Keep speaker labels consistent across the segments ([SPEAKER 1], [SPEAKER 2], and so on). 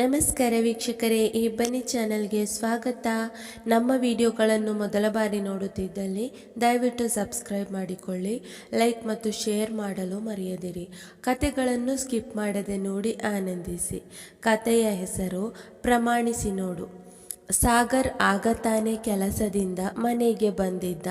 [SPEAKER 1] ನಮಸ್ಕಾರ ವೀಕ್ಷಕರೇ, ಈ ಬನ್ನಿ ಚಾನಲ್ಗೆ ಸ್ವಾಗತ. ನಮ್ಮ ವಿಡಿಯೋಗಳನ್ನು ಮೊದಲ ಬಾರಿ ನೋಡುತ್ತಿದ್ದಲ್ಲಿ ದಯವಿಟ್ಟು ಸಬ್ಸ್ಕ್ರೈಬ್ ಮಾಡಿಕೊಳ್ಳಿ, ಲೈಕ್ ಮತ್ತು ಶೇರ್ ಮಾಡಲು ಮರೆಯದಿರಿ. ಕತೆಗಳನ್ನು ಸ್ಕಿಪ್ ಮಾಡದೆ ನೋಡಿ ಆನಂದಿಸಿ. ಕತೆಯ ಹೆಸರು ಪ್ರಮಾಣಿಸಿ ನೋಡು. ಸಾಗರ್ ಆಗತಾನೆ ಕೆಲಸದಿಂದ ಮನೆಗೆ ಬಂದಿದ್ದ.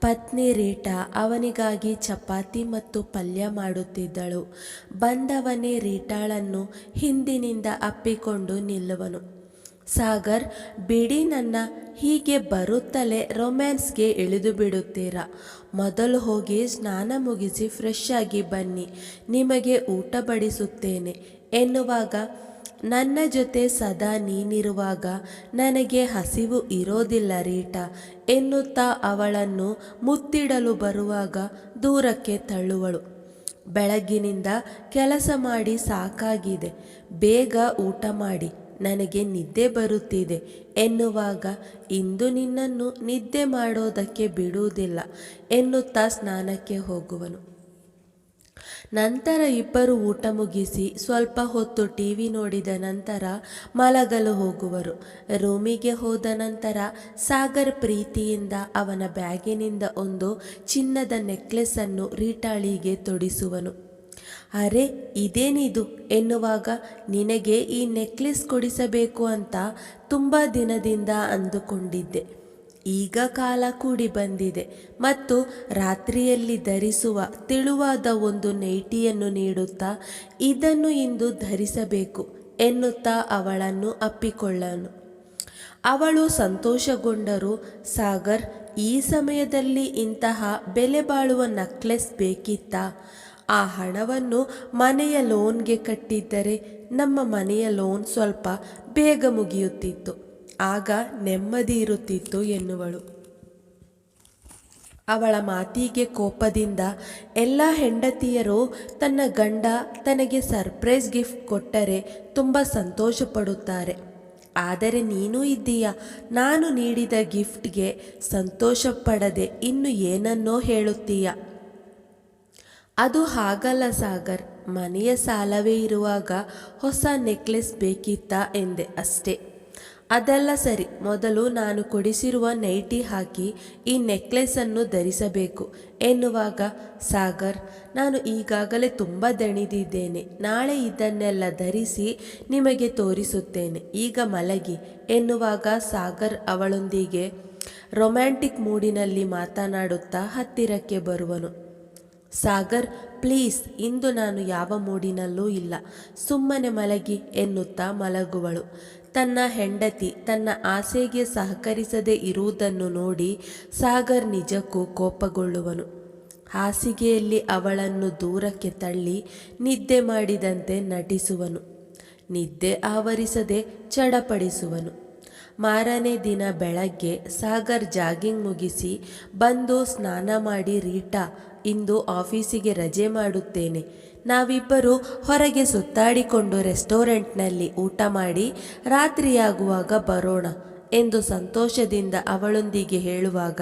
[SPEAKER 1] ಪತ್ನಿ ರೀಟಾ ಅವನಿಗಾಗಿ ಚಪಾತಿ ಮತ್ತು ಪಲ್ಯ ಮಾಡುತ್ತಿದ್ದಳು. ಬಂದವನೇ ರೀಟಾಳನ್ನು ಹಿಂದಿನಿಂದ ಅಪ್ಪಿಕೊಂಡು ನಿಲ್ಲುವನು. ಸಾಗರ್, ಬಿಡಿ ನನ್ನ, ಹೀಗೆ ಬರುತ್ತಲೇ ರೊಮ್ಯಾನ್ಸ್ಗೆ ಇಳಿದು ಬಿಡುತ್ತೀರಾ ಮೊದಲು ಹೋಗಿ ಸ್ನಾನ ಮುಗಿಸಿ ಫ್ರೆಶ್ ಆಗಿ ಬನ್ನಿ. ನಿಮಗೆ ಊಟ ಬಡಿಸುತ್ತೇನೆ ಎನ್ನುವಾಗ ನನ್ನ ಜೊತೆ ಸದಾ ನೀನಿರುವಾಗ ನನಗೆ ಹಸಿವು ಇರೋದಿಲ್ಲ ರೀಟಾ, ಎನ್ನುತ್ತಾ ಅವಳನ್ನು ಮುತ್ತಿಡಲು ಬರುವಾಗ ದೂರಕ್ಕೆ ತಳ್ಳುವಳು. ಬೆಳಗ್ಗಿನಿಂದ ಕೆಲಸ ಮಾಡಿ ಸಾಕಾಗಿದೆ, ಬೇಗ ಊಟ ಮಾಡಿ, ನನಗೆ ನಿದ್ದೆ ಬರುತ್ತಿದೆ ಎನ್ನುವಾಗ ಇಂದು ನಿನ್ನನ್ನು ನಿದ್ದೆ ಮಾಡೋದಕ್ಕೆ ಬಿಡುವುದಿಲ್ಲ ಎನ್ನುತ್ತಾ ಸ್ನಾನಕ್ಕೆ ಹೋಗುವನು. ನಂತರ ಇಬ್ಬರು ಊಟ ಮುಗಿಸಿ ಸ್ವಲ್ಪ ಹೊತ್ತು ಟಿ ವಿ ನೋಡಿದ ನಂತರ ಮಲಗಲು ಹೋಗುವರು. ರೂಮಿಗೆ ಹೋದ ನಂತರ ಸಾಗರ್ ಪ್ರೀತಿಯಿಂದ ಅವನ ಬ್ಯಾಗಿನಿಂದ ಒಂದು ಚಿನ್ನದ ನೆಕ್ಲೆಸ್ಸನ್ನು ರೀಟಾಳಿಗೆ ತೊಡಿಸುವನು. ಅರೆ, ಇದೇನಿದು ಎನ್ನುವಾಗ, ನಿನಗೆ ಈ ನೆಕ್ಲೆಸ್ ಕೊಡಿಸಬೇಕು ಅಂತ ತುಂಬ ದಿನದಿಂದ ಅಂದುಕೊಂಡಿದ್ದೆ. ಈಗ ಕಾಲ ಕೂಡಿ ಬಂದಿದೆ ಮತ್ತು ರಾತ್ರಿಯಲ್ಲಿ ಧರಿಸುವ, ತಿಳುವಾದ ಒಂದು ನೈಟಿಯನ್ನು ನೀಡುತ್ತಾ ಇದನ್ನು ಇಂದು ಧರಿಸಬೇಕು ಎನ್ನುತ್ತಾ ಅವಳನ್ನು ಅಪ್ಪಿಕೊಳ್ಳನು. ಅವಳು ಸಂತೋಷಗೊಂಡರೂ, ಸಾಗರ್, ಈ ಸಮಯದಲ್ಲಿ ಇಂತಹ ಬೆಲೆ ಬಾಳುವ ನಕ್ಲೆಸ್ ಬೇಕಿತ್ತಾ? ಆ ಹಣವನ್ನು ಮನೆಯ ಲೋನ್ಗೆ ಕಟ್ಟಿದ್ದರೆ ನಮ್ಮ ಮನೆಯ ಲೋನ್ ಸ್ವಲ್ಪ ಬೇಗ ಮುಗಿಯುತ್ತಿತ್ತು. ಆಗ ನೆಮ್ಮದಿ ಇರುತ್ತಿತ್ತು ಎನ್ನುವಳು. ಅವಳ ಮಾತಿಗೆ ಕೋಪದಿಂದ ಎಲ್ಲ ಹೆಂಡತಿಯರು ತನ್ನ ಗಂಡ ತನಗೆ ಸರ್ಪ್ರೈಸ್ ಗಿಫ್ಟ್ ಕೊಟ್ಟರೆ ತುಂಬ ಸಂತೋಷ ಪಡುತ್ತಾರೆ ಆದರೆ ನೀನು ಇದ್ದೀಯ? ನಾನು ನೀಡಿದ ಗಿಫ್ಟ್ಗೆ ಸಂತೋಷ ಪಡದೆ ಇನ್ನು ಏನನ್ನೋ ಹೇಳುತ್ತೀಯ? ಅದು ಹಾಗಲ್ಲ ಸಾಗರ್. ಮನೆಯ ಸಾಲವೇ ಇರುವಾಗ ಹೊಸ ನೆಕ್ಲೆಸ್ ಬೇಕಿತ್ತಾ? ಎಂದೆ ಅಷ್ಟೇ. ಅದೆಲ್ಲ ಸರಿ. ಮೊದಲು ನಾನು ಕೊಡಿಸಿರುವ ನೈಟಿ ಹಾಕಿ ಈ ನೆಕ್ಲೆಸನ್ನು ಧರಿಸಬೇಕು. ಎನ್ನುವಾಗ, ಸಾಗರ್, ನಾನು ಈಗಾಗಲೇ ತುಂಬ ದಣಿದಿದ್ದೇನೆ. ನಾಳೆ ಇದನ್ನೆಲ್ಲ ಧರಿಸಿ ನಿಮಗೆ ತೋರಿಸುತ್ತೇನೆ. ಈಗ ಮಲಗಿ, ಎನ್ನುವಾಗ ಸಾಗರ್ ಅವಳೊಂದಿಗೆ ರೊಮ್ಯಾಂಟಿಕ್ ಮೂಡಿನಲ್ಲಿ ಮಾತನಾಡುತ್ತಾ ಹತ್ತಿರಕ್ಕೆ ಬರುವನು. ಸಾಗರ್, ಪ್ಲೀಸ್, ಇಂದು ನಾನು ಯಾವ ಮೂಡಿನಲ್ಲೂ ಇಲ್ಲ. ಸುಮ್ಮನೆ ಮಲಗಿ ಎನ್ನುತ್ತಾ ಮಲಗುವಳು. ತನ್ನ ಹೆಂಡತಿ ತನ್ನ ಆಸೆಗೆ ಸಹಕರಿಸದೆ ಇರುವುದನ್ನು ನೋಡಿ ಸಾಗರ್ ನಿಜಕ್ಕೂ ಕೋಪಗೊಳ್ಳುವನು. ಹಾಸಿಗೆಯಲ್ಲಿ ಅವಳನ್ನು ದೂರಕ್ಕೆ ತಳ್ಳಿ ನಿದ್ದೆ ಮಾಡಿದಂತೆ ನಟಿಸುವನು. ನಿದ್ದೆ ಆವರಿಸದೆ ಚಡಪಡಿಸುವನು. ಮಾರನೇ ದಿನ ಬೆಳಗ್ಗೆ ಸಾಗರ್ ಜಾಗಿಂಗ್ ಮುಗಿಸಿ ಬಂದು ಸ್ನಾನ ಮಾಡಿ ರೀಟಾ, ಇಂದು ಆಫೀಸಿಗೆ ರಜೆ ಮಾಡುತ್ತೇನೆ. ನಾವಿಬ್ಬರು ಹೊರಗೆ ಸುತ್ತಾಡಿಕೊಂಡು ರೆಸ್ಟೋರೆಂಟ್ನಲ್ಲಿ ಊಟ ಮಾಡಿ ರಾತ್ರಿಯಾಗುವಾಗ ಬರೋಣ ಎಂದು ಸಂತೋಷದಿಂದ ಅವಳೊಂದಿಗೆ ಹೇಳುವಾಗ,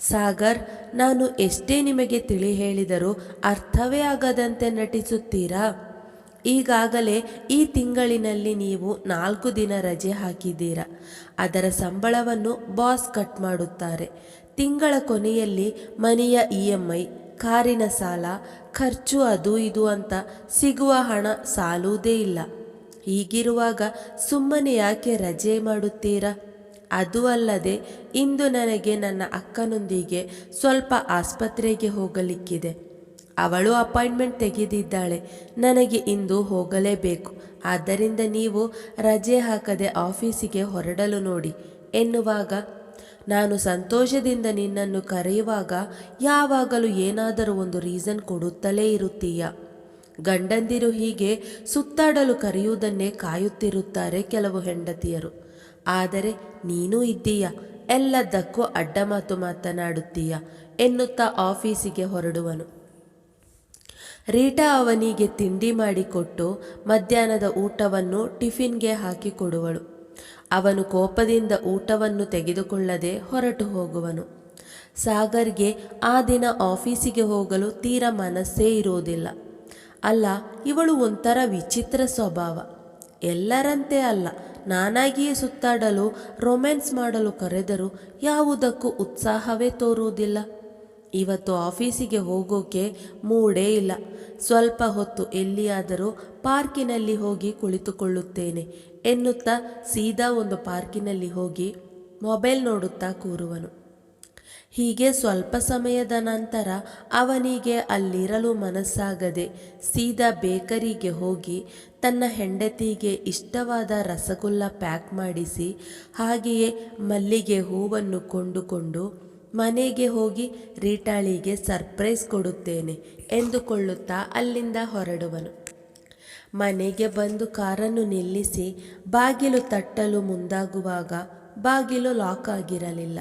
[SPEAKER 1] ಸಾಗರ್, ನಾನು ಎಷ್ಟೇ ನಿಮಗೆ ತಿಳಿ ಹೇಳಿದರೂ ಅರ್ಥವೇ ಆಗದಂತೆ ನಟಿಸುತ್ತೀರಾ? ಈಗಾಗಲೇ ಈ ತಿಂಗಳಿನಲ್ಲಿ ನೀವು ನಾಲ್ಕು ದಿನ ರಜೆ ಹಾಕಿದ್ದೀರಾ. ಅದರ ಸಂಬಳವನ್ನು ಬಾಸ್ ಕಟ್ ಮಾಡುತ್ತಾರೆ. ತಿಂಗಳ ಕೊನೆಯಲ್ಲಿ ಮನೆಯ ಇ ಎಂ ಐ, ಕಾರಿನ ಸಾಲ, ಖರ್ಚು ಅದು ಇದು ಅಂತ ಸಿಗುವ ಹಣ ಸಾಲುವುದೇ ಇಲ್ಲ. ಹೀಗಿರುವಾಗ ಸುಮ್ಮನೆ ಯಾಕೆ ರಜೆ ಮಾಡುತ್ತೀರಾ? ಅದು ಅಲ್ಲದೆ ಇಂದು ನನಗೆ ನನ್ನ ಅಕ್ಕನೊಂದಿಗೆ ಸ್ವಲ್ಪ ಆಸ್ಪತ್ರೆಗೆ ಹೋಗಲಿಕ್ಕಿದೆ. ಅವಳು ಅಪಾಯಿಂಟ್ಮೆಂಟ್ ತೆಗೆದಿದ್ದಾಳೆ. ನನಗೆ ಇಂದು ಹೋಗಲೇಬೇಕು. ಆದ್ದರಿಂದ ನೀವು ರಜೆ ಹಾಕದೆ ಆಫೀಸಿಗೆ ಹೊರಡಲು ನೋಡಿ. ಎನ್ನುವಾಗ, ನಾನು ಸಂತೋಷದಿಂದ ನಿನ್ನನ್ನು ಕರೆಯುವಾಗ ಯಾವಾಗಲೂ ಏನಾದರೂ ಒಂದು ರೀಸನ್ ಕೊಡುತ್ತಲೇ ಇರುತ್ತೀಯ? ಗಂಡಂದಿರು ಹೀಗೆ ಸುತ್ತಾಡಲು ಕರೆಯುವುದನ್ನೇ ಕಾಯುತ್ತಿರುತ್ತಾರೆ ಕೆಲವು ಹೆಂಡತಿಯರು. ಆದರೆ ನೀನೂ ಇದ್ದೀಯ? ಎಲ್ಲದಕ್ಕೂ ಅಡ್ಡ ಮಾತು ಮಾತನಾಡುತ್ತೀಯ? ಎನ್ನುತ್ತಾ ಆಫೀಸಿಗೆ ಹೊರಡುವನು. ರೀಟಾ ಅವನಿಗೆ ತಿಂಡಿ ಮಾಡಿಕೊಟ್ಟು ಮಧ್ಯಾಹ್ನದ ಊಟವನ್ನು ಟಿಫಿನ್ಗೆ ಹಾಕಿಕೊಡುವಳು ಅವನು ಕೋಪದಿಂದ ಊಟವನ್ನು ತೆಗೆದುಕೊಳ್ಳದೆ ಹೊರಟು ಹೋಗುವನು. ಸಾಗರ್ಗೆ ಆ ದಿನ ಆಫೀಸಿಗೆ ಹೋಗಲು ತೀರ ಮನಸ್ಸೇ ಇರುವುದಿಲ್ಲ ಅಲ್ಲ, ಇವಳು ಒಂಥರ ವಿಚಿತ್ರ ಸ್ವಭಾವ. ಎಲ್ಲರಂತೆ ಅಲ್ಲ, ನಾನಾಗಿಯೇ ಸುತ್ತಾಡಲು, ರೊಮ್ಯಾನ್ಸ್ ಮಾಡಲು ಕರೆದರೂ ಯಾವುದಕ್ಕೂ ಉತ್ಸಾಹವೇ ತೋರುವುದಿಲ್ಲ. ಇವತ್ತು ಆಫೀಸಿಗೆ ಹೋಗೋಕೆ ಮೂಡೇ ಇಲ್ಲ. ಸ್ವಲ್ಪ ಹೊತ್ತು ಎಲ್ಲಿಯಾದರೂ ಪಾರ್ಕಿನಲ್ಲಿ ಹೋಗಿ ಕುಳಿತುಕೊಳ್ಳುತ್ತೇನೆ ಎನ್ನುತ್ತಾ ಸೀದಾ ಒಂದು ಪಾರ್ಕಿನಲ್ಲಿ ಹೋಗಿ ಮೊಬೈಲ್ ನೋಡುತ್ತಾ ಕೂರುವನು. ಹೀಗೆ ಸ್ವಲ್ಪ ಸಮಯದ ನಂತರ ಅವನಿಗೆ ಅಲ್ಲಿರಲು ಮನಸ್ಸಾಗದೆ ಸೀದಾ ಬೇಕರಿಗೆ ಹೋಗಿ ತನ್ನ ಹೆಂಡತಿಗೆ ಇಷ್ಟವಾದ ರಸಗುಲ್ಲ ಪ್ಯಾಕ್ ಮಾಡಿಸಿ ಹಾಗೆಯೇ ಮಲ್ಲಿಗೆ ಹೂವನ್ನು ಕೊಂಡುಕೊಂಡು ಮನೆಗೆ ಹೋಗಿ ರೀಟಾಳಿಗೆ ಸರ್ಪ್ರೈಸ್ ಕೊಡುತ್ತೇನೆ ಎಂದುಕೊಳ್ಳುತ್ತಾ ಅಲ್ಲಿಂದ ಹೊರಡುವನು. ಮನೆಗೆ ಬಂದು ಕಾರನ್ನು ನಿಲ್ಲಿಸಿ ಬಾಗಿಲು ತಟ್ಟಲು ಮುಂದಾಗುವಾಗ ಬಾಗಿಲು ಲಾಕ್ ಆಗಿರಲಿಲ್ಲ.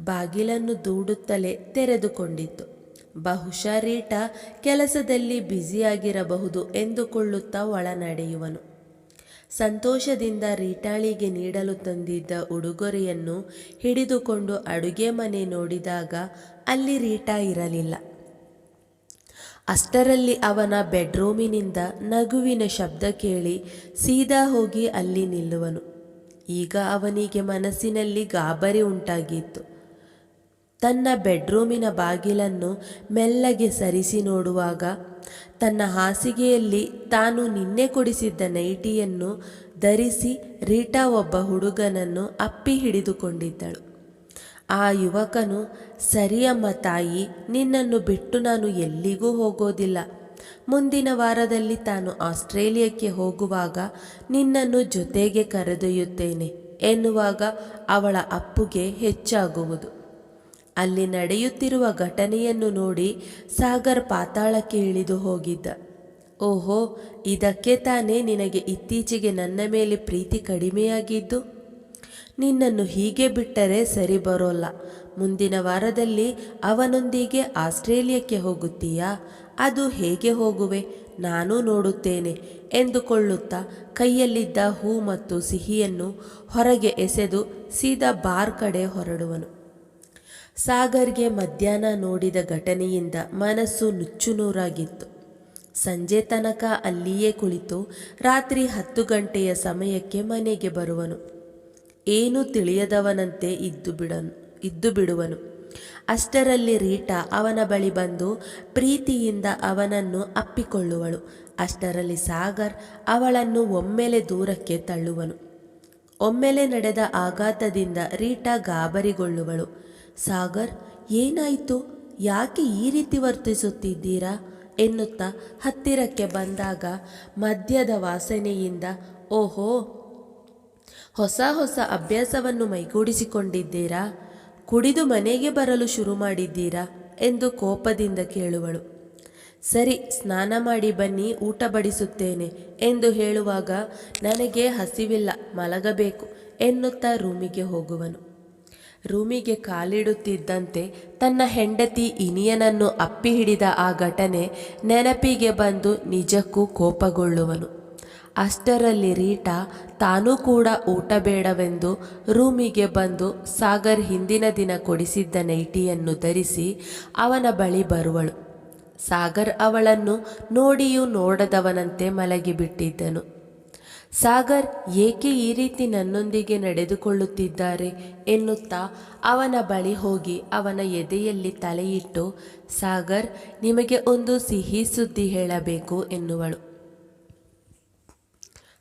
[SPEAKER 1] ಬಾಗಿಲನ್ನು ದೂಡುತ್ತಲೇ ತೆರೆದುಕೊಂಡಿತ್ತು. ಬಹುಶಃ ರೀಟಾ ಕೆಲಸದಲ್ಲಿ ಬ್ಯುಸಿಯಾಗಿರಬಹುದು ಎಂದುಕೊಳ್ಳುತ್ತಾ ಒಳ ನಡೆಯುವನು ಸಂತೋಷದಿಂದ ರೀಟಾಳಿಗೆ ನೀಡಲು ತಂದಿದ್ದ ಉಡುಗೊರೆಯನ್ನು ಹಿಡಿದುಕೊಂಡು ಅಡುಗೆ ಮನೆ ನೋಡಿದಾಗ ಅಲ್ಲಿ ರೀಟಾ ಇರಲಿಲ್ಲ. ಅಷ್ಟರಲ್ಲಿ ಅವನ ಬೆಡ್ರೂಮಿನಿಂದ ನಗುವಿನ ಶಬ್ದ ಕೇಳಿ ಸೀದಾ ಹೋಗಿ ಅಲ್ಲಿ ನಿಲ್ಲುವನು. ಈಗ ಅವನಿಗೆ ಮನಸ್ಸಿನಲ್ಲಿ ಗಾಬರಿ ಉಂಟಾಗಿತ್ತು. ತನ್ನ ಬೆಡ್ರೂಮಿನ ಬಾಗಿಲನ್ನು ಮೆಲ್ಲಗೆ ಸರಿಸಿ ನೋಡುವಾಗ ತನ್ನ ಹಾಸಿಗೆಯಲ್ಲಿ ತಾನು ನಿನ್ನೆ ಕೊಡಿಸಿದ್ದ ನೈಟಿಯನ್ನು ಧರಿಸಿ ರೀಟಾ ಒಬ್ಬ ಹುಡುಗನನ್ನು ಅಪ್ಪಿ ಹಿಡಿದುಕೊಂಡಿದ್ದಳು. ಆ ಯುವಕನು, ಸರಿಯಮ್ಮ ತಾಯಿ, ನಿನ್ನನ್ನು ಬಿಟ್ಟು ನಾನು ಎಲ್ಲಿಗೂ ಹೋಗೋದಿಲ್ಲ. ಮುಂದಿನ ವಾರದಲ್ಲಿ ತಾನು ಆಸ್ಟ್ರೇಲಿಯಕ್ಕೆ ಹೋಗುವಾಗ ನಿನ್ನನ್ನು ಜೊತೆಗೆ ಕರೆದೊಯ್ಯುತ್ತೇನೆ ಎನ್ನುವಾಗ ಅವಳ ಅಪ್ಪುಗೆ ಹೆಚ್ಚಾಗುವುದು. ಅಲ್ಲಿ ನಡೆಯುತ್ತಿರುವ ಘಟನೆಯನ್ನು ನೋಡಿ ಸಾಗರ್ ಪಾತಾಳಕ್ಕೆ ಇಳಿದು ಹೋಗಿದ್ದ. ಓಹೋ, ಇದಕ್ಕೆ ತಾನೇ ನಿನಗೆ ಇತ್ತೀಚೆಗೆ ನನ್ನ ಮೇಲೆ ಪ್ರೀತಿ ಕಡಿಮೆಯಾಗಿದ್ದು? ನಿನ್ನನ್ನು ಹೀಗೆ ಬಿಟ್ಟರೆ ಸರಿ ಬರೋಲ್ಲ. ಮುಂದಿನ ವಾರದಲ್ಲಿ ಅವನೊಂದಿಗೆ ಆಸ್ಟ್ರೇಲಿಯಕ್ಕೆ ಹೋಗುತ್ತೀಯಾ? ಅದು ಹೇಗೆ ಹೋಗುವೆ? ನಾನು ನೋಡುತ್ತೇನೆ, ಎಂದುಕೊಳ್ಳುತ್ತಾ ಕೈಯಲ್ಲಿದ್ದ ಹೂ ಮತ್ತು ಸಿಹಿಯನ್ನು ಹೊರಗೆ ಎಸೆದು ಸೀದಾ ಬಾರ್ ಕಡೆ ಹೊರಡುವನು. ಸಾಗರ್ಗೆ ಮಧ್ಯಾಹ್ನ ನೋಡಿದ ಘಟನೆಯಿಂದ ಮನಸ್ಸು ನುಚ್ಚುನೂರಾಗಿತ್ತು. ಸಂಜೆ ತನಕ ಅಲ್ಲಿಯೇ ಕುಳಿತು ರಾತ್ರಿ ಹತ್ತು ಗಂಟೆಯ ಸಮಯಕ್ಕೆ ಮನೆಗೆ ಬರುವನು. ಏನೂ ತಿಳಿಯದವನಂತೆ ಇದ್ದು ಬಿಡನು, ಇದ್ದು ಬಿಡುವನು. ಅಷ್ಟರಲ್ಲಿ ರೀಟಾ ಅವನ ಬಳಿ ಬಂದು ಪ್ರೀತಿಯಿಂದ ಅವನನ್ನು ಅಪ್ಪಿಕೊಳ್ಳುವಳು. ಅಷ್ಟರಲ್ಲಿ ಸಾಗರ್ ಅವಳನ್ನು ಒಮ್ಮೆಲೆ ದೂರಕ್ಕೆ ತಳ್ಳುವನು. ಒಮ್ಮೆಲೆ ನಡೆದ ಆಘಾತದಿಂದ ರೀಟಾ ಗಾಬರಿಗೊಳ್ಳುವಳು. ಸಾಗರ್, ಏನಾಯಿತು? ಯಾಕೆ ಈ ರೀತಿ ವರ್ತಿಸುತ್ತಿದ್ದೀರಾ? ಎನ್ನುತ್ತಾ ಹತ್ತಿರಕ್ಕೆ ಬಂದಾಗ ಮದ್ಯದ ವಾಸನೆಯಿಂದ, ಓಹೋ, ಹೊಸ ಹೊಸ ಅಭ್ಯಾಸವನ್ನು ಮೈಗೂಡಿಸಿಕೊಂಡಿದ್ದೀರಾ? ಕುಡಿದು ಮನೆಗೆ ಬರಲು ಶುರು ಮಾಡಿದ್ದೀರಾ? ಎಂದು ಕೋಪದಿಂದ ಕೇಳುವಳು. ಸರಿ, ಸ್ನಾನ ಮಾಡಿ ಬನ್ನಿ, ಊಟ ಬಡಿಸುತ್ತೇನೆ ಎಂದು ಹೇಳುವಾಗ ನನಗೆ ಹಸಿವಿಲ್ಲ, ಮಲಗಬೇಕು ಎನ್ನುತ್ತಾ ರೂಮಿಗೆ ಹೋಗುವನು. ರೂಮಿಗೆ ಕಾಲಿಡುತ್ತಿದ್ದಂತೆ ತನ್ನ ಹೆಂಡತಿ ಇನಿಯನನ್ನು ಅಪ್ಪಿ ಹಿಡಿದ ಆ ಘಟನೆ ನೆನಪಿಗೆ ಬಂದು ನಿಜಕ್ಕೂ ಕೋಪಗೊಳ್ಳುವನು. ಅಷ್ಟರಲ್ಲಿ ರೀಟಾ, ತಾನೂ ಕೂಡ ಊಟ ಬೇಡವೆಂದು ರೂಮಿಗೆ ಬಂದು ಸಾಗರ್ ಹಿಂದಿನ ದಿನ ಕೊಡಿಸಿದ್ದ ನೈಟಿಯನ್ನು ಧರಿಸಿ ಅವನ ಬಳಿ ಬರುವಳು. ಸಾಗರ್ ಅವಳನ್ನು ನೋಡಿಯೂ ನೋಡದವನಂತೆ ಮಲಗಿಬಿಟ್ಟಿದ್ದನು. ಸಾಗರ್ ಏಕೆ ಈ ರೀತಿ ನನ್ನೊಂದಿಗೆ ನಡೆದುಕೊಳ್ಳುತ್ತಿದ್ದಾರೆ ಎನ್ನುತ್ತಾ ಅವನ ಬಳಿ ಹೋಗಿ ಅವನ ಎದೆಯಲ್ಲಿ ತಲೆಯಿಟ್ಟು, ಸಾಗರ್, ನಿಮಗೆ ಒಂದು ಸಿಹಿ ಸುದ್ದಿ ಹೇಳಬೇಕು, ಎನ್ನುವಳು.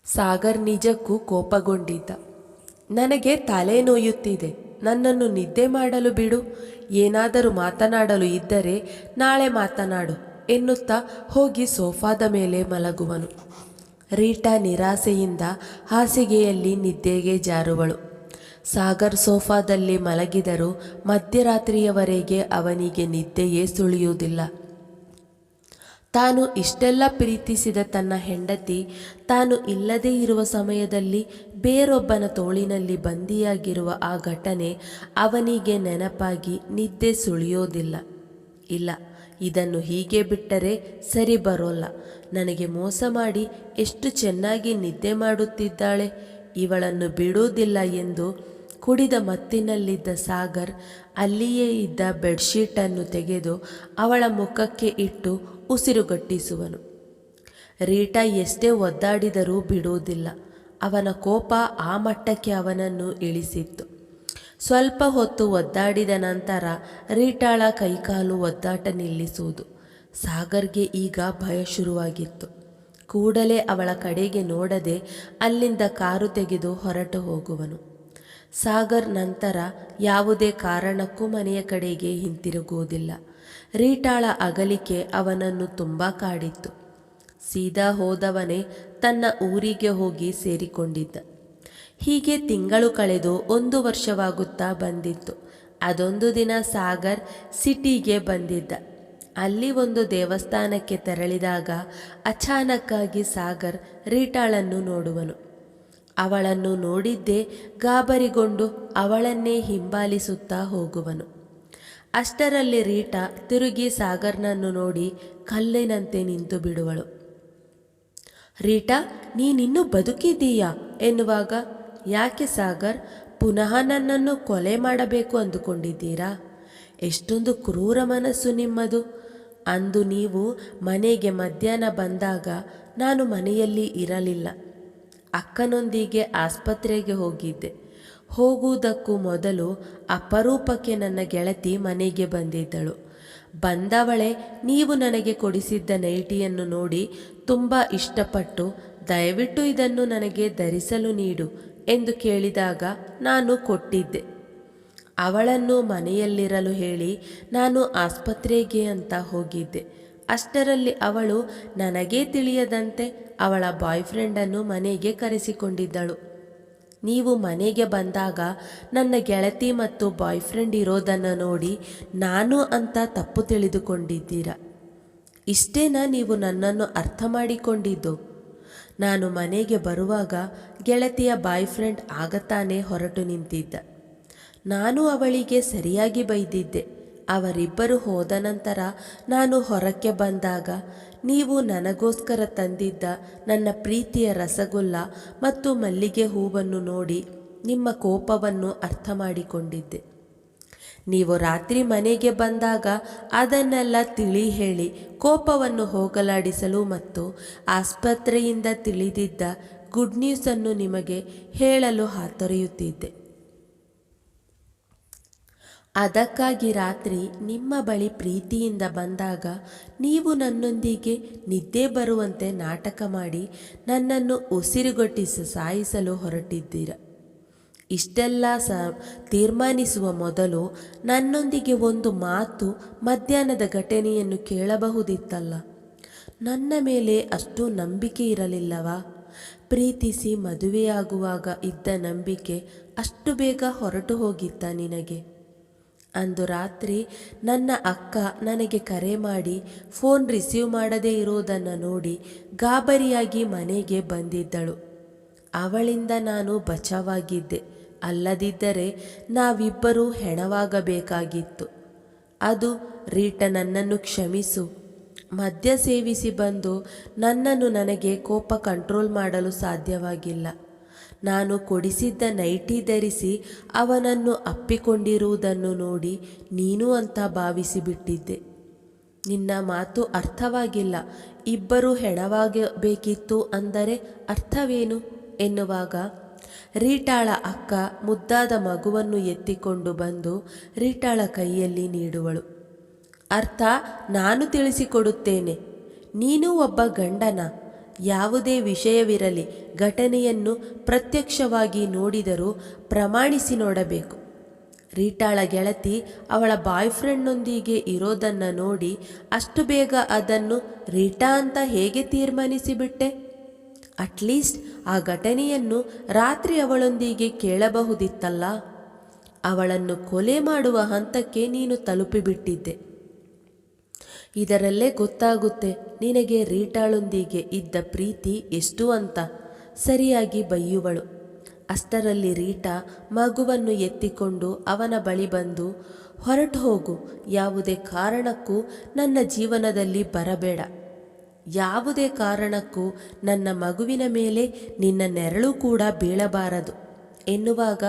[SPEAKER 1] ಸಾಗರ್ ನಿಜಕ್ಕೂ ಕೋಪಗೊಂಡಿದ್ದ. ನನಗೆ ತಲೆ ನೋಯುತ್ತಿದೆ. ನನ್ನನ್ನು ನಿದ್ದೆ ಮಾಡಲು ಬಿಡು. ಏನಾದರೂ ಮಾತನಾಡಲು ಇದ್ದರೆ ನಾಳೆ ಮಾತನಾಡು, ಎನ್ನುತ್ತಾ ಹೋಗಿ ಸೋಫಾದ ಮೇಲೆ ಮಲಗುವನು. ರೀಟಾ ನಿರಾಸೆಯಿಂದ ಹಾಸಿಗೆಯಲ್ಲಿ ನಿದ್ದೆಗೆ ಜಾರುವಳು. ಸಾಗರ್ ಸೋಫಾದಲ್ಲಿ ಮಲಗಿದರೂ ಮಧ್ಯರಾತ್ರಿಯವರೆಗೆ ಅವನಿಗೆ ನಿದ್ದೆಯೇ ಸುಳಿಯುವುದಿಲ್ಲ. ತಾನು ಇಷ್ಟೆಲ್ಲ ಪ್ರೀತಿಸಿದ ತನ್ನ ಹೆಂಡತಿ, ತಾನು ಇಲ್ಲದೇ ಇರುವ ಸಮಯದಲ್ಲಿ ಬೇರೊಬ್ಬನ ತೋಳಿನಲ್ಲಿ ಬಂದಿಯಾಗಿರುವ ಆ ಘಟನೆ ಅವನಿಗೆ ನೆನಪಾಗಿ ನಿದ್ದೆ ಸುಳಿಯೋದಿಲ್ಲ. ಇಲ್ಲ, ಇದನ್ನು ಹೀಗೆ ಬಿಟ್ಟರೆ ಸರಿ ಬರೋಲ್ಲ. ನನಗೆ ಮೋಸ ಮಾಡಿ ಎಷ್ಟು ಚೆನ್ನಾಗಿ ನಿದ್ದೆ ಮಾಡುತ್ತಿದ್ದಾಳೆ, ಇವಳನ್ನು ಬಿಡುವುದಿಲ್ಲ ಎಂದು ಕುಡಿದ ಮತ್ತಿನಲ್ಲಿದ್ದ ಸಾಗರ್ ಅಲ್ಲಿಯೇ ಇದ್ದ ಬೆಡ್ಶೀಟನ್ನು ತೆಗೆದು ಅವಳ ಮುಖಕ್ಕೆ ಇಟ್ಟು ಉಸಿರುಗಟ್ಟಿಸುವನು. ರೀಟಾ ಎಷ್ಟೇ ಒದ್ದಾಡಿದರೂ ಬಿಡುವುದಿಲ್ಲ. ಅವನ ಕೋಪ ಆ ಮಟ್ಟಕ್ಕೆ ಅವನನ್ನು ಇಳಿಸಿತ್ತು. ಸ್ವಲ್ಪ ಹೊತ್ತು ಒದ್ದಾಡಿದ ನಂತರ ರೀಟಾಳ ಕೈಕಾಲು ಒದ್ದಾಟ ನಿಲ್ಲಿಸುವುದು. ಸಾಗರ್ಗೆ ಈಗ ಭಯ ಶುರುವಾಗಿತ್ತು. ಕೂಡಲೇ ಅವಳ ಕಡೆಗೆ ನೋಡದೆ ಅಲ್ಲಿಂದ ಕಾರು ತೆಗೆದು ಹೊರಟು ಹೋಗುವನು. ಸಾಗರ್ ನಂತರ ಯಾವುದೇ ಕಾರಣಕ್ಕೂ ಮನೆಯ ಕಡೆಗೆ ಹಿಂತಿರುಗುವುದಿಲ್ಲ. ರೀಟಾಳ ಅಗಲಿಕೆ ಅವನನ್ನು ತುಂಬ ಕಾಡಿತ್ತು. ಸೀದಾ ಹೋದವನೇ ತನ್ನ ಊರಿಗೆ ಹೋಗಿ ಸೇರಿಕೊಂಡಿದ್ದ. ಹೀಗೆ ತಿಂಗಳು ಕಳೆದು ಒಂದು ವರ್ಷವಾಗುತ್ತಾ ಬಂದಿತ್ತು. ಅದೊಂದು ದಿನ ಸಾಗರ್ ಸಿಟಿಗೆ ಬಂದಿದ್ದ. ಅಲ್ಲಿ ಒಂದು ದೇವಸ್ಥಾನಕ್ಕೆ ತೆರಳಿದಾಗ ಅಚಾನಕ್ಕಾಗಿ ಸಾಗರ್ ರೀಟಾಳನ್ನು ನೋಡುವನು. ಅವಳನ್ನು ನೋಡಿದ್ದೇ ಗಾಬರಿಗೊಂಡು ಅವಳನ್ನೇ ಹಿಂಬಾಲಿಸುತ್ತಾ ಹೋಗುವನು. ಅಷ್ಟರಲ್ಲಿ ರೀಟಾ ತಿರುಗಿ ಸಾಗರ್ನನ್ನು ನೋಡಿ ಕಲ್ಲಿನಂತೆ ನಿಂತು ಬಿಡುವಳು. ರೀಟಾ, ನೀನಿನ್ನೂ ಬದುಕಿದ್ದೀಯಾ? ಎನ್ನುವಾಗ, ಯಾಕೆ ಸಾಗರ್, ಪುನಃ ನನ್ನನ್ನು ಕೊಲೆ ಮಾಡಬೇಕು ಅಂದುಕೊಂಡಿದ್ದೀರಾ? ಎಷ್ಟೊಂದು ಕ್ರೂರ ಮನಸ್ಸು ನಿಮ್ಮದು. ಅಂದು ನೀವು ಮನೆಗೆ ಮಧ್ಯಾಹ್ನ ಬಂದಾಗ ನಾನು ಮನೆಯಲ್ಲಿ ಇರಲಿಲ್ಲ. ಅಕ್ಕನೊಂದಿಗೆ ಆಸ್ಪತ್ರೆಗೆ ಹೋಗಿದ್ದೆ. ಹೋಗುವುದಕ್ಕೂ ಮೊದಲು ಅಪರೂಪಕ್ಕೆ ನನ್ನ ಗೆಳತಿ ಮನೆಗೆ ಬಂದಿದ್ದಳು. ಬಂದವಳೆ, ನೀವು ನನಗೆ ಕೊಡಿಸಿದ್ದ ನೈಟಿಯನ್ನು ನೋಡಿ ತುಂಬ ಇಷ್ಟಪಟ್ಟು, ದಯವಿಟ್ಟು ಇದನ್ನು ನನಗೆ ಧರಿಸಲು ನೀಡು ಎಂದು ಕೇಳಿದಾಗ ನಾನು ಕೊಟ್ಟಿದ್ದೆ. ಅವಳನ್ನು ಮನೆಯಲ್ಲಿರಲು ಹೇಳಿ, ನಾನು ಆಸ್ಪತ್ರೆಗೆ ಅಂತ ಹೋಗಿದ್ದೆ. ಅಷ್ಟರಲ್ಲಿ ಅವಳು ನನಗೇ ತಿಳಿಯದಂತೆ ಅವಳ ಬಾಯ್ ಫ್ರೆಂಡನ್ನು ಮನೆಗೆ ಕರೆಸಿಕೊಂಡಿದ್ದಳು. ನೀವು ಮನೆಗೆ ಬಂದಾಗ ನನ್ನ ಗೆಳತಿ ಮತ್ತು ಬಾಯ್ ಫ್ರೆಂಡ್ ಇರೋದನ್ನು ನೋಡಿ ನಾನು ಅಂತ ತಪ್ಪು ತಿಳಿದುಕೊಂಡಿದ್ದೀರ. ಇಷ್ಟೇನಾ ನೀವು ನನ್ನನ್ನು ಅರ್ಥ ಮಾಡಿಕೊಂಡಿದ್ದು? ನಾನು ಮನೆಗೆ ಬರುವಾಗ ಗೆಳತಿಯ ಬಾಯ್ ಫ್ರೆಂಡ್ ಆಗತಾನೆ ಹೊರಟು ನಿಂತಿದ್ದ. ನಾನು ಅವಳಿಗೆ ಸರಿಯಾಗಿ ಬೈದಿದ್ದೆ. ಅವರಿಬ್ಬರು ಹೋದ ನಂತರ ನಾನು ಹೊರಕ್ಕೆ ಬಂದಾಗ, ನೀವು ನನಗೋಸ್ಕರ ತಂದಿದ್ದ ನನ್ನ ಪ್ರೀತಿಯ ರಸಗುಲ್ಲ ಮತ್ತು ಮಲ್ಲಿಗೆ ಹೂವನ್ನು ನೋಡಿ ನಿಮ್ಮ ಕೋಪವನ್ನು ಅರ್ಥ ಮಾಡಿಕೊಂಡಿದ್ದೆ ನೀವು ರಾತ್ರಿ ಮನೆಗೆ ಬಂದಾಗ ಅದನ್ನೆಲ್ಲ ತಿಳಿ ಹೇಳಿ ಕೋಪವನ್ನು ಹೋಗಲಾಡಿಸಲು ಮತ್ತು ಆಸ್ಪತ್ರೆಯಿಂದ ತಿಳಿದಿದ್ದ ಗುಡ್ ನ್ಯೂಸನ್ನು ನಿಮಗೆ ಹೇಳಲು ಹಾತೊರೆಯುತ್ತಿದ್ದೆ. ಅದಕ್ಕಾಗಿ ರಾತ್ರಿ ನಿಮ್ಮ ಬಳಿ ಪ್ರೀತಿಯಿಂದ ಬಂದಾಗ ನೀವು ನನ್ನೊಂದಿಗೆ ನಿದ್ದೆ ಬರುವಂತೆ ನಾಟಕ ಮಾಡಿ ನನ್ನನ್ನು ಉಸಿರುಗೊಟ್ಟಿಸಿ ಸಾಯಿಸಲು ಹೊರಟಿದ್ದೀರ. ಇಷ್ಟೆಲ್ಲ ಸ ತೀರ್ಮಾನಿಸುವ ಮೊದಲು ನನ್ನೊಂದಿಗೆ ಒಂದು ಮಾತು ಮಧ್ಯಾಹ್ನದ ಘಟನೆಯನ್ನು ಕೇಳಬಹುದಿತ್ತಲ್ಲ. ನನ್ನ ಮೇಲೆ ಅಷ್ಟು ನಂಬಿಕೆ ಇರಲಿಲ್ಲವಾ? ಪ್ರೀತಿಸಿ ಮದುವೆಯಾಗುವಾಗ ಇದ್ದ ನಂಬಿಕೆ ಅಷ್ಟು ಬೇಗ ಹೊರಟು ಹೋಗಿತ್ತ ನಿನಗೆ? ಅಂದು ರಾತ್ರಿ ನನ್ನ ಅಕ್ಕ ನನಗೆ ಕರೆ ಮಾಡಿ ಫೋನ್ ರಿಸೀವ್ ಮಾಡದೇ ಇರುವುದನ್ನು ನೋಡಿ ಗಾಬರಿಯಾಗಿ ಮನೆಗೆ ಬಂದಿದ್ದಳು. ಅವಳಿಂದ ನಾನು ಬಚಾವಾಗಿದ್ದೆ. ಅಲ್ಲದಿದ್ದರೆ ನಾವಿಬ್ಬರೂ ಹೆಣವಾಗಬೇಕಾಗಿತ್ತು. ಅದು ರೀಟ ನನ್ನನ್ನು ಕ್ಷಮಿಸು. ಮದ್ಯ ಸೇವಿಸಿ ಬಂದು ನನ್ನನ್ನು ನನಗೆ ಕೋಪ ಕಂಟ್ರೋಲ್ ಮಾಡಲು ಸಾಧ್ಯವಾಗಿಲ್ಲ. ನಾನು ಕೊಡಿಸಿದ್ದ ನೈಟಿ ಧರಿಸಿ ಅವನನ್ನು ಅಪ್ಪಿಕೊಂಡಿರುವುದನ್ನು ನೋಡಿ ನೀನು ಅಂತ ಭಾವಿಸಿಬಿಟ್ಟಿದ್ದೆ. ನಿನ್ನ ಮಾತು ಅರ್ಥವಾಗಿಲ್ಲ. ಇಬ್ಬರು ಹೆಣವಾಗಬೇಕಿತ್ತು ಅಂದರೆ ಅರ್ಥವೇನು? ಎನ್ನುವಾಗ ರೀಟಾಳ ಅಕ್ಕ ಮುದ್ದಾದ ಮಗುವನ್ನು ಎತ್ತಿಕೊಂಡು ಬಂದು ರೀಟಾಳ ಕೈಯಲ್ಲಿ ನೀಡುವಳು. ಅರ್ಥ, ನಾನು ತಿಳಿಸಿಕೊಡುತ್ತೇನೆ. ನೀನು ಒಬ್ಬ ಗಂಡನ. ಯಾವುದೇ ವಿಷಯವಿರಲಿ, ಘಟನೆಯನ್ನು ಪ್ರತ್ಯಕ್ಷವಾಗಿ ನೋಡಿದರೂ ಪ್ರಮಾಣಿಸಿ ನೋಡಬೇಕು. ರೀಟಾಳ ಗೆಳತಿ ಅವಳ ಬಾಯ್ ಫ್ರೆಂಡ್ನೊಂದಿಗೆ ಇರೋದನ್ನು ನೋಡಿ ಅಷ್ಟು ಬೇಗ ಅದನ್ನು ರೀಟಾ ಅಂತ ಹೇಗೆ ತೀರ್ಮಾನಿಸಿಬಿಟ್ಟೆ? ಅಟ್ಲೀಸ್ಟ್ ಆ ಘಟನೆಯನ್ನು ರಾತ್ರಿ ಅವಳೊಂದಿಗೆ ಕೇಳಬಹುದಿತ್ತಲ್ಲ? ಅವಳನ್ನು ಕೊಲೆ ಮಾಡುವ ಹಂತಕ್ಕೆ ನೀನು ತಲುಪಿಬಿಟ್ಟಿದ್ದೆ. ಇದರಲ್ಲೇ ಗೊತ್ತಾಗುತ್ತೆ, ನಿನಗೆ ರೀಟಾಳೊಂದಿಗೆ ಇದ್ದ ಪ್ರೀತಿ ಎಷ್ಟು ಅಂತ. ಸರಿಯಾಗಿ ಬೈಯುವಳು. ಅಷ್ಟರಲ್ಲಿ ರೀಟಾ ಮಗುವನ್ನು ಎತ್ತಿಕೊಂಡು ಅವನ ಬಳಿ ಬಂದು, ಹೊರಟು ಹೋಗು, ಯಾವುದೇ ಕಾರಣಕ್ಕೂ ನನ್ನ ಜೀವನದಲ್ಲಿ ಬರಬೇಡ. ಯಾವುದೇ ಕಾರಣಕ್ಕೂ ನನ್ನ ಮಗುವಿನ ಮೇಲೆ ನಿನ್ನ ನೆರಳು ಕೂಡ ಬೀಳಬಾರದು. ಎನ್ನುವಾಗ,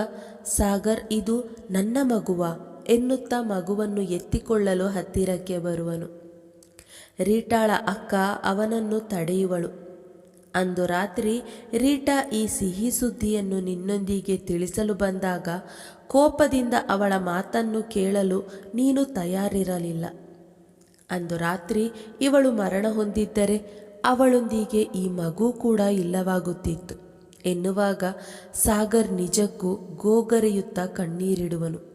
[SPEAKER 1] ಸಾಗರ್, ಇದು ನನ್ನ ಮಗುವ? ಎನ್ನುತ್ತಾ ಮಗುವನ್ನು ಎತ್ತಿಕೊಳ್ಳಲು ಹತ್ತಿರಕ್ಕೆ ಬರುವನು. ರೀಟಾಳ ಅಕ್ಕ ಅವನನ್ನು ತಡೆಯುವಳು. ಅಂದು ರಾತ್ರಿ ರೀಟಾ ಈ ಸಿಹಿ ಸುದ್ದಿಯನ್ನು ನಿನ್ನೊಂದಿಗೆ ತಿಳಿಸಲು ಬಂದಾಗ ಕೋಪದಿಂದ ಅವಳ ಮಾತನ್ನು ಕೇಳಲು ನೀನು ತಯಾರಿರಲಿಲ್ಲ. ಅಂದು ರಾತ್ರಿ ಇವಳು ಮರಣ ಹೊಂದಿದ್ದರೆ ಅವಳೊಂದಿಗೆ ಈ ಮಗು ಕೂಡ ಇಲ್ಲವಾಗುತ್ತಿತ್ತು. ಎನ್ನುವಾಗ ಸಾಗರ್ ನಿಜಕ್ಕೂ ಗೋಗರೆಯುತ್ತಾ ಕಣ್ಣೀರಿಡುವನು.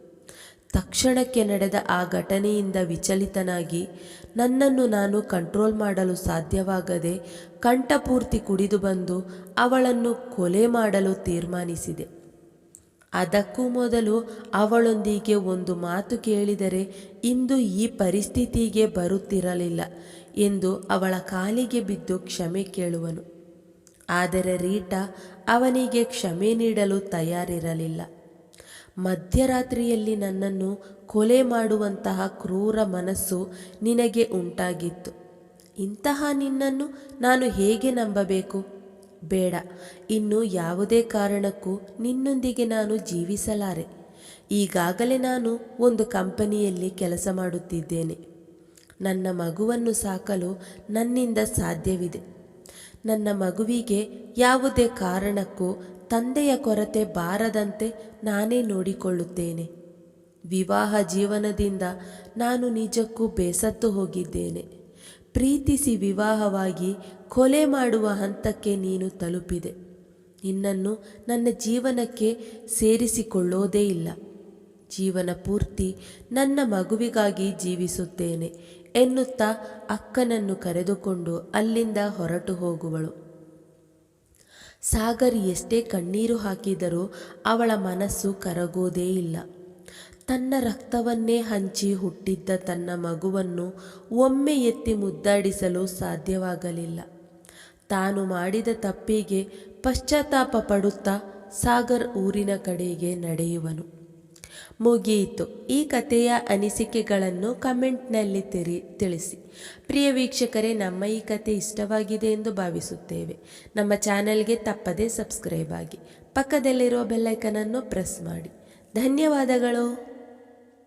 [SPEAKER 1] ತಕ್ಷಣಕ್ಕೆ ನಡೆದ ಆ ಘಟನೆಯಿಂದ ವಿಚಲಿತನಾಗಿ ನನ್ನನ್ನು ನಾನು ಕಂಟ್ರೋಲ್ ಮಾಡಲು ಸಾಧ್ಯವಾಗದೆ ಕಂಠಪೂರ್ತಿ ಕುಡಿದು ಬಂದು ಅವಳನ್ನು ಕೊಲೆ ಮಾಡಲು ತೀರ್ಮಾನಿಸಿದೆ. ಅದಕ್ಕೂ ಮೊದಲು ಅವಳೊಂದಿಗೆ ಒಂದು ಮಾತು ಕೇಳಿದರೆ ಇಂದು ಈ ಪರಿಸ್ಥಿತಿಗೆ ಬರುತ್ತಿರಲಿಲ್ಲ ಎಂದು ಅವಳ ಕಾಲಿಗೆ ಬಿದ್ದು ಕ್ಷಮೆ ಕೇಳುವನು. ಆದರೆ ರೀಟಾ ಅವನಿಗೆ ಕ್ಷಮೆ ನೀಡಲು ತಯಾರಿರಲಿಲ್ಲ. ಮಧ್ಯರಾತ್ರಿಯಲ್ಲಿ ನನ್ನನ್ನು ಕೊಲೆ ಮಾಡುವಂತಹ ಕ್ರೂರ ಮನಸ್ಸು ನಿನಗೆ ಉಂಟಾಗಿತ್ತು. ಇಂತಹ ನಿನ್ನನ್ನು ನಾನು ಹೇಗೆ ನಂಬಬೇಕು? ಬೇಡ, ಇನ್ನು ಯಾವುದೇ ಕಾರಣಕ್ಕೂ ನಿನ್ನೊಂದಿಗೆ ನಾನು ಜೀವಿಸಲಾರೆ. ಈಗಾಗಲೇ ನಾನು ಒಂದು ಕಂಪನಿಯಲ್ಲಿ ಕೆಲಸ ಮಾಡುತ್ತಿದ್ದೇನೆ. ನನ್ನ ಮಗುವನ್ನು ಸಾಕಲು ನನ್ನಿಂದ ಸಾಧ್ಯವಿದೆ. ನನ್ನ ಮಗುವಿಗೆ ಯಾವುದೇ ಕಾರಣಕ್ಕೂ ತಂದೆಯ ಕೊರತೆ ಬಾರದಂತೆ ನಾನೇ ನೋಡಿಕೊಳ್ಳುತ್ತೇನೆ. ವಿವಾಹ ಜೀವನದಿಂದ ನಾನು ನಿಜಕ್ಕೂ ಬೇಸತ್ತು ಹೋಗಿದ್ದೇನೆ. ಪ್ರೀತಿಸಿ ವಿವಾಹವಾಗಿ ಕೊಲೆ ಮಾಡುವ ಹಂತಕ್ಕೆ ನೀನು ತಲುಪಿದೆ. ನಿನ್ನನ್ನು ನನ್ನ ಜೀವನಕ್ಕೆ ಸೇರಿಸಿಕೊಳ್ಳೋದೇ ಇಲ್ಲ. ಜೀವನ ಪೂರ್ತಿ ನನ್ನ ಮಗುವಿಗಾಗಿ ಜೀವಿಸುತ್ತೇನೆ. ಎನ್ನುತ್ತಾ ಅಕ್ಕನನ್ನು ಕರೆದುಕೊಂಡು ಅಲ್ಲಿಂದ ಹೊರಟು ಹೋಗುವಳು. ಸಾಗರ್ ಎಷ್ಟೇ ಕಣ್ಣೀರು ಹಾಕಿದರೂ ಅವಳ ಮನಸ್ಸು ಕರಗೋದೇ ಇಲ್ಲ. ತನ್ನ ರಕ್ತವನ್ನೇ ಹಂಚಿ ಹುಟ್ಟಿದ್ದ ತನ್ನ ಮಗುವನ್ನು ಒಮ್ಮೆ ಎತ್ತಿ ಮುದ್ದಾಡಿಸಲು ಸಾಧ್ಯವಾಗಲಿಲ್ಲ. ತಾನು ಮಾಡಿದ ತಪ್ಪಿಗೆ ಪಶ್ಚಾತ್ತಾಪ ಪಡುತ್ತಾ ಸಾಗರ್ ಊರಿನ ಕಡೆಗೆ ನಡೆಯುವನು. ಮುಗಿಯಿತು. ಈ ಕಥೆಯ ಅನಿಸಿಕೆಗಳನ್ನು ಕಮೆಂಟ್ನಲ್ಲಿ ತಿರಿ, ತಿಳಿಸಿ. ಪ್ರಿಯ ವೀಕ್ಷಕರೇ, ನಮ್ಮ ಈ ಕತೆ ಇಷ್ಟವಾಗಿದೆ ಎಂದು ಭಾವಿಸುತ್ತೇವೆ. ನಮ್ಮ ಚಾನೆಲ್ಗೆ ತಪ್ಪದೇ ಸಬ್ಸ್ಕ್ರೈಬ್ ಆಗಿ. ಪಕ್ಕದಲ್ಲಿರುವ ಬೆಲ್ಲೈಕನನ್ನು ಪ್ರೆಸ್ ಮಾಡಿ. ಧನ್ಯವಾದಗಳು.